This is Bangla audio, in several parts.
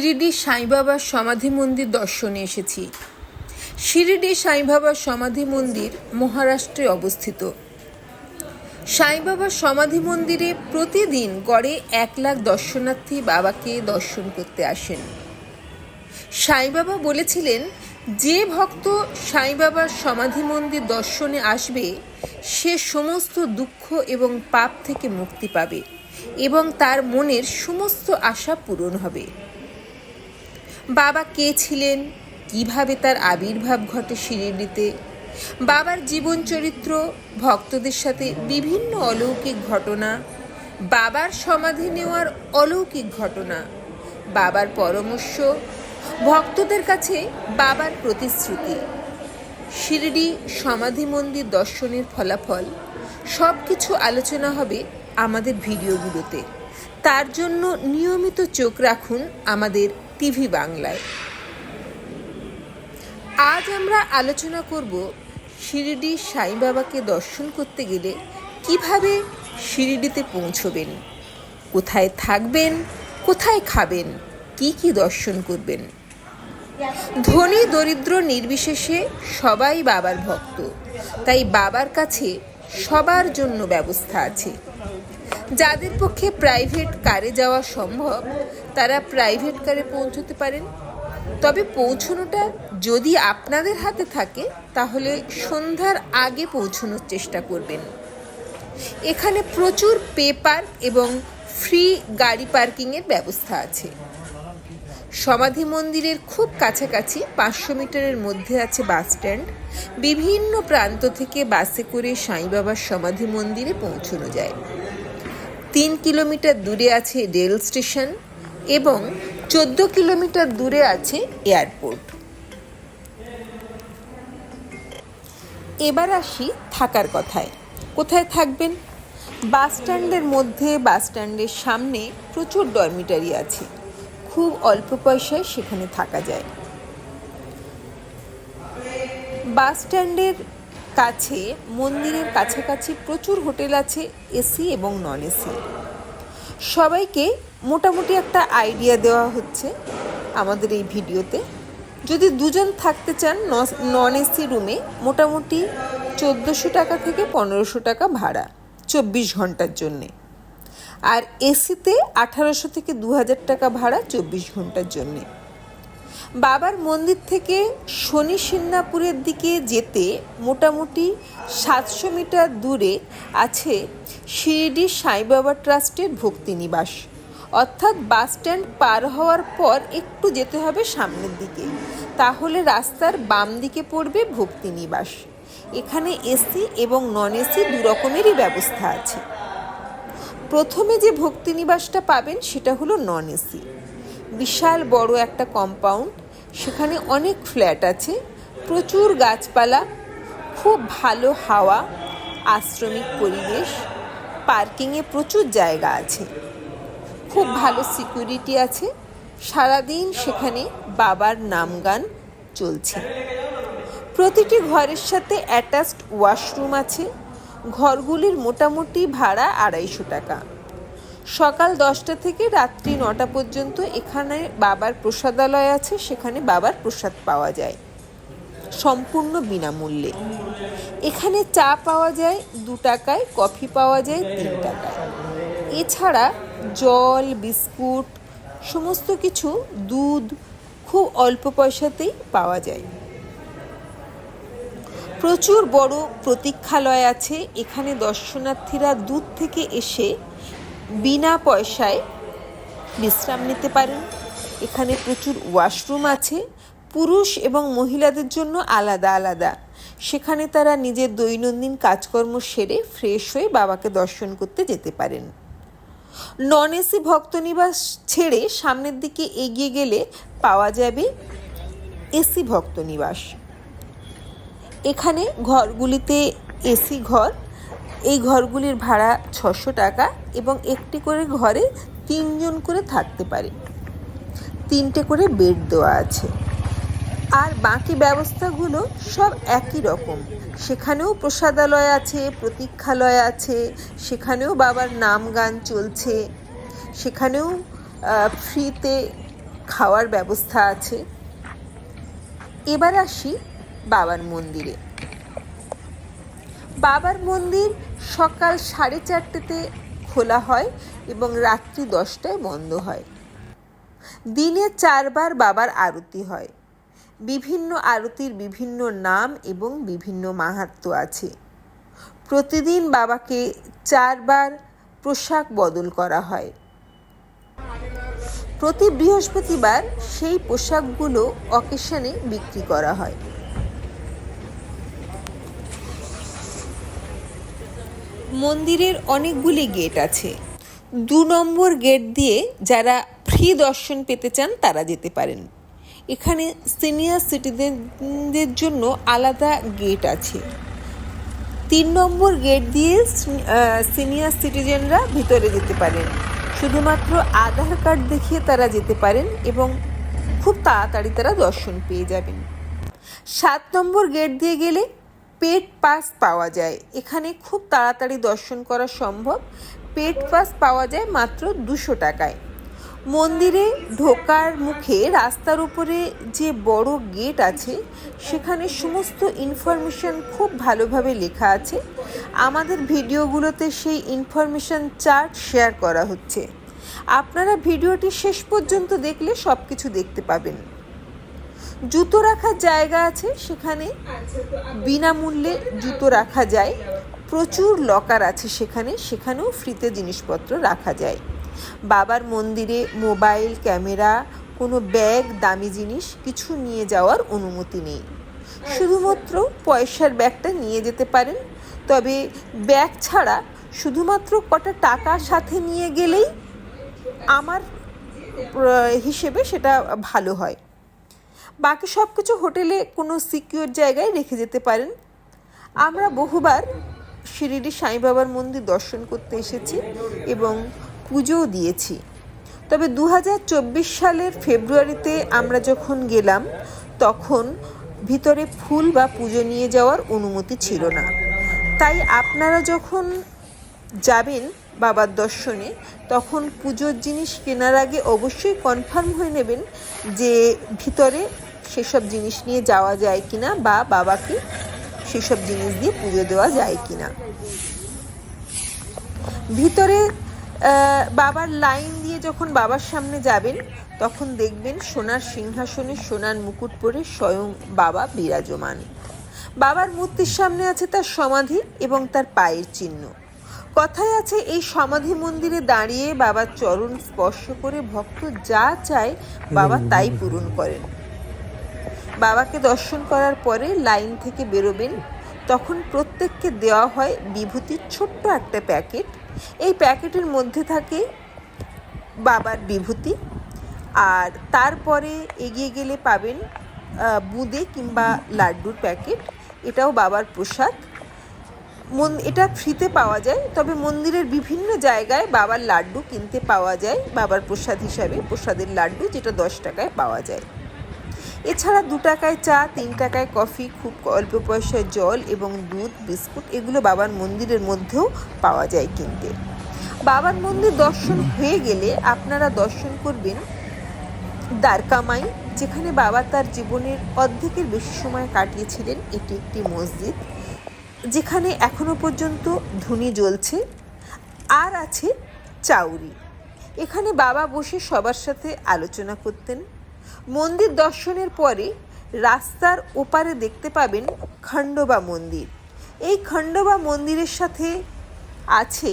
শিরিডি সাই বাবার সমাধি মন্দির দর্শনে এসেছি। শিরিডি সাই বাবার সমাধি মন্দির মহারাষ্ট্রে অবস্থিত। সাই বাবার সমাধি মন্দিরে প্রতিদিন গড়ে এক লাখ দর্শনার্থী বাবাকে দর্শন করতে আসেন। সাই বাবা বলেছিলেন, যে ভক্ত সাই বাবার সমাধি মন্দির দর্শনে আসবে, সে সমস্ত দুঃখ এবং পাপ থেকে মুক্তি পাবে এবং তার মনের সমস্ত আশা পূরণ হবে। বাবা কে ছিলেন? কীভাবে তার আবির্ভাব ঘটে শিরিডিতে বাবার জীবন চরিত্র, ভক্তদের সাথে বিভিন্ন অলৌকিক ঘটনা, বাবার সমাধি নেওয়ার অলৌকিক ঘটনা, বাবার পরামর্শ, ভক্তদের কাছে বাবার প্রতিশ্রুতি। শিরডি সমাধি মন্দির দর্শনের ফলাফল সব কিছু আলোচনা হবে আমাদের ভিডিওগুলোতে। তার জন্য নিয়মিত চোখ রাখুন আমাদের টিভি বাংলায়। আজ আমরা আলোচনা করব শিরডি সাই বাবাকে দর্শন করতে গেলে কীভাবে শিরিডিতে পৌঁছবেন, কোথায় থাকবেন, কোথায় খাবেন, কি কি দর্শন করবেন। ধনী দরিদ্র নির্বিশেষে সবাই বাবার ভক্ত, তাই বাবার কাছে সবার জন্য ব্যবস্থা আছে। যাদের পক্ষে প্রাইভেট কারে যাওয়া সম্ভব, তারা প্রাইভেট কারে পৌঁছতে পারেন। তবে পৌঁছানোটা যদি আপনাদের হাতে থাকে, তাহলে সন্ধ্যার আগে পৌঁছানোর চেষ্টা করবেন। এখানে প্রচুর পে পার্ক এবং ফ্রি গাড়ি পার্কিংয়ের ব্যবস্থা আছে। সমাধি মন্দিরের খুব কাছাকাছি পাঁচশো মিটারের মধ্যে আছে বাস স্ট্যান্ড। বিভিন্ন প্রান্ত থেকে বাসে করে সাই বাবার সমাধি মন্দিরে পৌঁছানো যায়। তিন কিলোমিটার দূরে আছে রেল স্টেশন এবং চোদ্দ কিলোমিটার দূরে আছে এয়ারপোর্ট। এবার আসি থাকার কথায়। কোথায় থাকবেন? বাস স্ট্যান্ডের মধ্যে, বাস স্ট্যান্ডের সামনে প্রচুর ডরমিটারি আছে। খুব অল্প পয়সায় সেখানে থাকা যায়। বাস স্ট্যান্ডের কাছে, মন্দিরের কাছাকাছি প্রচুর হোটেল আছে, এসি এবং নন এসি সবাইকে মোটামুটি একটা আইডিয়া দেওয়া হচ্ছে আমাদের এই ভিডিওতে। যদি দুজন থাকতে চান নন এসি রুমে, মোটামুটি চোদ্দোশো টাকা থেকে পনেরোশো টাকা ভাড়া, চব্বিশ ঘণ্টার জন্যে। আর এসিতে আঠারোশো থেকে দু হাজার টাকা ভাড়া, চব্বিশ ঘণ্টার জন্যে। বাবার মন্দির থেকে শনি সিন্নাপুরের দিকে যেতে মোটামুটি সাতশো মিটার দূরে আছে শিরিডি সাই বাবা ট্রাস্টের ভক্তি নিবাস অর্থাৎ বাস স্ট্যান্ড পার হওয়ার পর একটু যেতে হবে সামনের দিকে। তাহলে রাস্তার বাম দিকে পড়বে ভক্তি নিবাস এখানে এসি এবং নন এসি দু রকমেরই ব্যবস্থা আছে। প্রথমে যে ভক্তি নিবাসটা পাবেন সেটা হলো নন এসি বিশাল বড় একটা কম্পাউন্ড সেখানে অনেক ফ্ল্যাট আছে, প্রচুর গাছপালা, খুব ভালো হাওয়া, আশ্রমিক পরিবেশ পার্কিংয়ে প্রচুর জায়গা আছে। খুব ভালো সিকিউরিটি আছে, সারাদিন সেখানে বাবার নাম গান চলছে। প্রতিটি ঘরের সাথে অ্যাটাচড ওয়াশরুম আছে, ঘরগুলির মোটামুটি ভাড়া আড়াইশো টাকা। সকাল দশটা থেকে রাত্রি নটা পর্যন্ত এখানে বাবার প্রসাদালয় আছে, সেখানে বাবার প্রসাদ পাওয়া যায়। সম্পূর্ণ বিনামূল্যে। এখানে চা পাওয়া যায়, দু টাকায়, কফি পাওয়া যায়, তিন টাকায়। এছাড়া জল, বিস্কুট, সমস্ত কিছু দুধ খুব অল্প পয়সাতেই পাওয়া যায়। প্রচুর বড় প্রতীক্ষালয় আছে। এখানে দর্শনার্থীরা দূর থেকে এসে বিনা পয়সায় বিশ্রাম নিতে পারেন। এখানে প্রচুর ওয়াশরুম আছে। পুরুষ এবং মহিলাদের জন্য আলাদা আলাদা। সেখানে তারা নিজের দৈনন্দিন কাজকর্ম সেরে ফ্রেশ হয়ে বাবাকে দর্শন করতে যেতে পারেন। নন এসি ভক্তনিবাস ছেড়ে সামনের দিকে এগিয়ে গেলে পাওয়া যাবে এসি ভক্তনিবাস। এখানে ঘরগুলিতে এসি ঘর এই ঘরগুলির ভাড়া ছশো টাকা এবং একটি করে ঘরে তিনজন করে থাকতে পারে। তিনটে করে বেড দেওয়া আছে। আর বাকি ব্যবস্থাগুলো সব একই রকম। সেখানেও প্রসাদালয় আছে, প্রতীক্ষালয় আছে, সেখানেও বাবার নাম গান চলছে, সেখানেও ফ্রিতে খাওয়ার ব্যবস্থা আছে। এবার আসি বাবার মন্দিরে। বাবার মন্দির সকাল সাড়ে চারটেতে খোলা হয় এবং রাত্রি দশটায় বন্ধ হয়। দিনে চারবার বাবার আরতি হয়। বিভিন্ন আরতির বিভিন্ন নাম এবং বিভিন্ন মাহাত্ম্য আছে। প্রতিদিন বাবাকে চারবার পোশাক বদল করা হয়। প্রতি বৃহস্পতিবার সেই পোশাকগুলো অকেশনে বিক্রি করা হয়। মন্দিরের অনেকগুলি গেট আছে। দু নম্বর গেট দিয়ে যারা ফ্রি দর্শন পেতে চান, তারা যেতে পারেন। এখানে সিনিয়র সিটিজেনদের জন্য আলাদা গেট আছে। তিন নম্বর গেট দিয়ে সিনিয়র সিটিজেনরা ভিতরে যেতে পারেন। শুধুমাত্র আধার কার্ড দেখিয়ে তারা যেতে পারেন এবং খুব তাড়াতাড়ি তারা দর্শন পেয়ে যাবেন। সাত নম্বর গেট দিয়ে গেলে পেট পাস পাওয়া যায়। এখানে খুব তাড়াতাড়ি দর্শন করা সম্ভব। পেট পাস পাওয়া যায় মাত্র দুশো টাকায়। মন্দিরে ঢোকার মুখে রাস্তার উপরে যে বড় গেট আছে, সেখানে সমস্ত ইনফরমেশন খুব ভালোভাবে লেখা আছে। আমাদের ভিডিওগুলোতে সেই ইনফরমেশন চার্ট শেয়ার করা হচ্ছে। আপনারা ভিডিওটি শেষ পর্যন্ত দেখলে সব কিছু দেখতে পাবেন। জুতো রাখার জায়গা আছে সেখানে। বিনামূল্যে জুতো রাখা যায়। প্রচুর লকার আছে সেখানে, সেখানেও ফ্রিতে জিনিসপত্র রাখা যায়। বাবার মন্দিরে মোবাইল, ক্যামেরা, কোনো ব্যাগ, দামি জিনিস কিছু নিয়ে যাওয়ার অনুমতি নেই। শুধুমাত্র পয়সার ব্যাগটা নিয়ে যেতে পারেন। তবে ব্যাগ ছাড়া শুধুমাত্র কটা টাকা সাথে নিয়ে গেলেই আমার হিসেবে সেটা ভালো হয়। বাকি সব কিছু হোটেলে কোনো সিকিউর জায়গায় রেখে যেতে পারেন। আমরা বহুবার শিরিডি সাই বাবার মন্দির দর্শন করতে এসেছি এবং পুজোও দিয়েছি। তবে দু হাজার চব্বিশ সালের ফেব্রুয়ারিতে আমরা যখন গেলাম, তখন ভিতরে ফুল বা পুজো নিয়ে যাওয়ার অনুমতি ছিল না। তাই আপনারা যখন যাবেন বাবার দর্শনে, তখন পুজোর জিনিস কেনার আগে অবশ্যই কনফার্ম হয়ে নেবেন যে ভিতরে সেসব জিনিস নিয়ে যাওয়া যায় কিনা বা বাবাকে সেসব জিনিস দিয়ে পুজো দেওয়া যায় কিনা। ভিতরে বাবার লাইন দিয়ে যখন বাবার সামনে যাবেন, তখন দেখবেন সোনার সিংহাসনে সোনার মুকুট পরে স্বয়ং বাবা বিরাজমান। বাবার মূর্তির সামনে আছে তার সমাধি এবং তার পায়ের চিহ্ন। কথায় আছে, এই সমাধি মন্দিরে দাঁড়িয়ে বাবার চরণ স্পর্শ করে ভক্ত যা চায় বাবা তাই পূরণ করেন। বাবাকে দর্শন করার পরে লাইন থেকে বেরোবেন। তখন প্রত্যেককে দেওয়া হয় বিভূতির ছোট্ট একটা প্যাকেট। এই প্যাকেটের মধ্যে থাকে বাবার বিভূতি। আর তারপরে এগিয়ে গেলে পাবেন বুঁদে কিংবা লাড্ডুর প্যাকেট। এটাও বাবার প্রসাদ মন, এটা ফ্রিতে পাওয়া যায়, তবে মন্দিরের বিভিন্ন জায়গায় বাবার লাড্ডু কিনতে পাওয়া যায়, বাবার প্রসাদ হিসাবে, প্রসাদের লাড্ডু যেটা দশ টাকায় পাওয়া যায়। এছাড়া দু টাকায় চা, তিন টাকায় কফি, খুব অল্প পয়সায় জল এবং দুধ, বিস্কুট এগুলো বাবার মন্দিরের মধ্যেও পাওয়া যায় কিনতে। বাবার মন্দির দর্শন হয়ে গেলে আপনারা দর্শন করবেন দ্বারকামাই, যেখানে বাবা তার জীবনের অর্ধেকের বেশি সময় কাটিয়েছিলেন। এটি একটি মসজিদ, যেখানে এখনও পর্যন্ত ধুনি জ্বলছে। আর আছে চাউরি। এখানে বাবা বসে সবার সাথে আলোচনা করতেন। মন্দির দর্শনের পরে রাস্তার ওপারে দেখতে পাবেন খণ্ডবা মন্দির। এই খণ্ডবা মন্দিরের সাথে আছে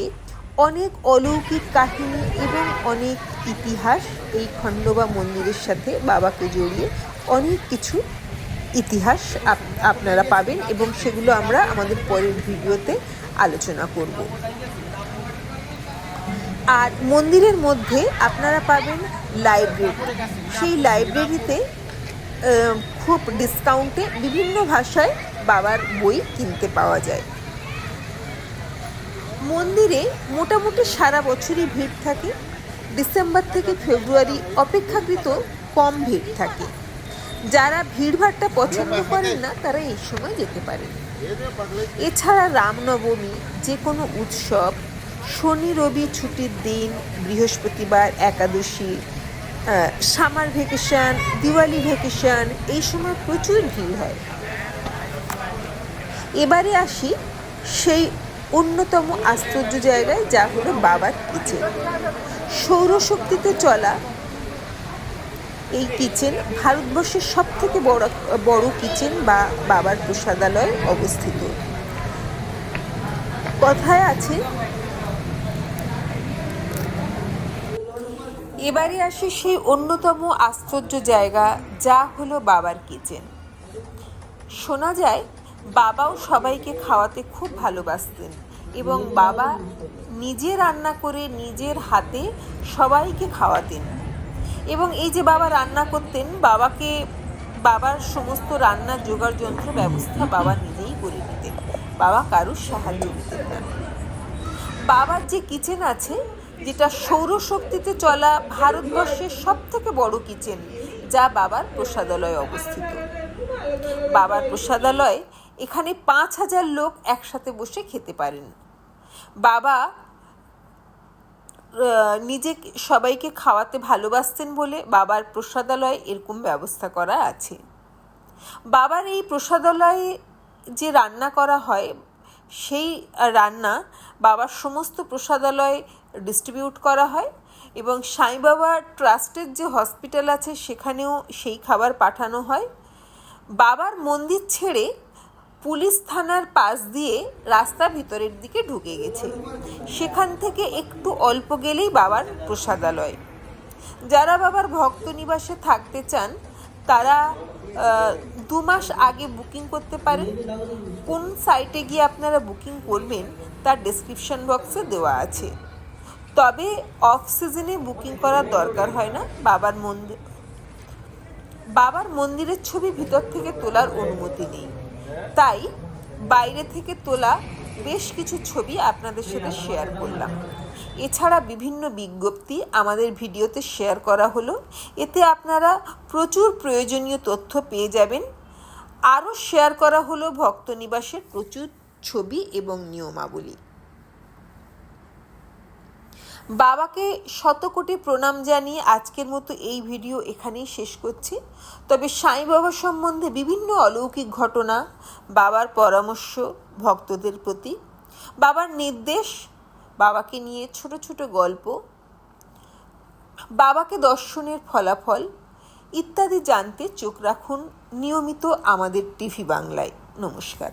অনেক অলৌকিক কাহিনী এবং অনেক ইতিহাস। এই খণ্ডবা মন্দিরের সাথে বাবাকে জড়িয়ে অনেক কিছু ইতিহাস আপনারা পাবেন এবং সেগুলো আমরা আমাদের পরের ভিডিওতে আলোচনা করব। আর মন্দিরের মধ্যে আপনারা পাবেন লাইব্রেরি সেই লাইব্রেরিতে খুব ডিসকাউন্টে বিভিন্ন ভাষায় বাবার বই কিনতে পাওয়া যায়। মন্দিরে মোটামুটি সারা বছরই ভিড় থাকে। ডিসেম্বর থেকে ফেব্রুয়ারি অপেক্ষাকৃত কম ভিড় থাকে। যারা ভিড়ভাড়টা পছন্দ করেন না, তারা এই সময় যেতে পারেন। এছাড়া রামনবমী যে কোনো উৎসব শনি, রবি ছুটির দিন, বৃহস্পতিবার, একাদশী সামার ভ্যাকেশন, দিওয়ালি ভ্যাকেশন, এই সময় প্রচুর ভিড় হয়। এবারে আসি সেই অন্যতম আশ্চর্য জায়গায়, যা হলো বাবার কিচেন। সৌরশক্তিতে চলা এই কিচেন ভারতবর্ষের সব থেকে বড় বড় কিচেন বা বাবার প্রসাদালয় অবস্থিত। কথায় আছে এবারে আসি সেই অন্যতম আশ্চর্য জায়গা, যা হলো বাবার কিচেন শোনা যায়, বাবাও সবাইকে খাওয়াতে খুব ভালোবাসতেন এবং বাবা নিজে রান্না করে নিজের হাতে সবাইকে খাওয়াতেন। এবং এই যে বাবা রান্না করতেন, বাবাকে, বাবার সমস্ত রান্নার জোগাড় যন্ত্র ব্যবস্থা বাবা নিজেই করে নিতেন। বাবা কারুর সাহায্য নিতেন না। বাবার যে কিচেন আছে যেটা সৌরশক্তিতে চলা ভারতবর্ষের সব থেকে বড় কিচেন, যা বাবার প্রসাদালয়ে অবস্থিত। বাবার প্রসাদালয় এখানে পাঁচ হাজার লোক একসাথে বসে খেতে পারেন। বাবা নিজে সবাইকে খাওয়াতে ভালোবাসতেন বলে বাবার প্রসাদালয়ে এরকম ব্যবস্থা করা আছে। বাবার এই প্রসাদালয়ে যে রান্না করা হয়, সেই রান্না বাবার সমস্ত প্রসাদালয়ে ডিস্ট্রিবিউট করা হয় এবং সাই বাবা ট্রাস্টের যে হসপিটাল আছে সেখানেও সেই খাবার পাঠানো হয়। বাবার মন্দির ছেড়ে পুলিশ থানার পাশ দিয়ে রাস্তা ভিতরের দিকে ঢুকে গেছে। সেখান থেকে একটু অল্প গেলেই বাবার প্রসাদালয়। যারা বাবার ভক্ত নিবাসে থাকতে চান, তারা দু মাস আগে বুকিং করতে পারেন। কোন সাইটে গিয়ে আপনারা বুকিং করবেন, তার ডেসক্রিপশন বক্সে দেওয়া আছে। তবে অফ সিজনে বুকিং করার দরকার হয় না, বাবার মন্দির বাবার মন্দিরের ছবি ভিতর থেকে তোলার অনুমতি নেই। তাই বাইরে থেকে তোলা বেশ কিছু ছবি আপনাদের সাথে শেয়ার করলাম। এছাড়া বিভিন্ন বিজ্ঞপ্তি আমাদের ভিডিওতে শেয়ার করা হলো। এতে আপনারা প্রচুর প্রয়োজনীয় তথ্য পেয়ে যাবেন। আরও শেয়ার করা হলো ভক্ত নিবাসের প্রচুর ছবি এবং নিয়মাবলী। বাবাকে শতকোটি প্রণাম জানিয়ে আজকের মতো এই ভিডিও এখানেই শেষ করছি। তবে সাই বাবা সম্বন্ধে বিভিন্ন অলৌকিক ঘটনা, বাবার পরামর্শ, ভক্তদের প্রতি, বাবার নির্দেশ, বাবাকে নিয়ে ছোট ছোট গল্প, বাবাকে দর্শনের ফলাফল ইত্যাদি জানতে চোখ রাখুন নিয়মিত আমাদের টিভি বাংলায়। নমস্কার।